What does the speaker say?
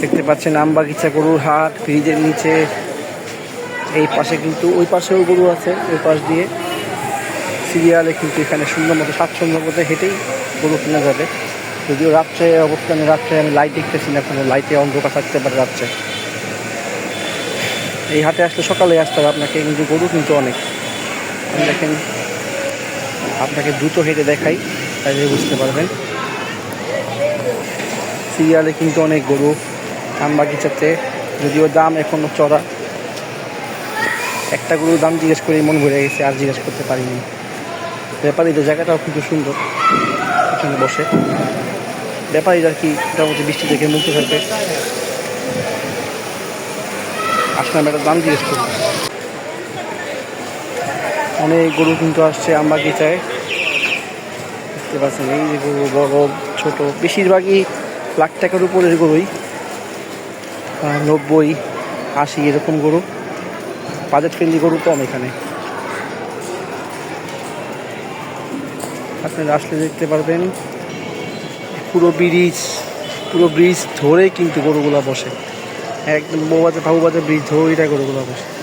দেখতে পাচ্ছেন আমবাগিচা গরুর হাট, ব্রিজের নিচে। এই পাশে কিন্তু, ওই পাশেও গরু আছে, ওই পাশ দিয়ে। সিরিয়ালে কিন্তু এখানে সুন্দর মতো, স্বাচ্ছন্দ্য মতো হেঁটেই গরু কেনা যাবে। যদিও রাত্রে অবস্থানে, রাত্রে আমি লাইট দেখতেছি না, কোনো লাইটে অন্ধকার থাকতে পারে রাত্রে। এই হাটে আসলে সকালে আসতে হবে, আপনাকে কিন্তু গরু কিন্তু অনেক। দেখেন, আপনাকে দ্রুত হেঁটে দেখাই, তাহলে বুঝতে পারবেন। সিরিয়ালে কিন্তু অনেক গরু। আম বাগিচাতে, যদিও দাম এখনও চড়া। একটা গরুর দাম জিজ্ঞেস করে মন ভরে গেছে, আর জিজ্ঞেস করতে পারিনি। ব্যাপারীদের জায়গাটাও কিন্তু সুন্দর, এখানে বসে। ব্যাপারীরা কি মোটামুটি বৃষ্টি থেকে মুক্ত থাকবে আসলাম একটা দাম জিজ্ঞেস করি। অনেক গরু কিন্তু আসছে আম বাগিচায়। দেখতে পাচ্ছেন, এই যে গরু বড়, ছোট, বেশিরভাগই লাখ টাকার উপরের গরুই। নব্বই, আশি এরকম গরু। বাজেট ফ্রেন্ডলি গরু কম এখানে। আপনারা আসলে দেখতে পারবেন, পুরো ব্রিজ পুরো ব্রিজ ধরে কিন্তু গরুগুলা বসে। একদম বউবাজার বাবুবাজার ব্রিজ ধরে এটা গরুগুলা বসে।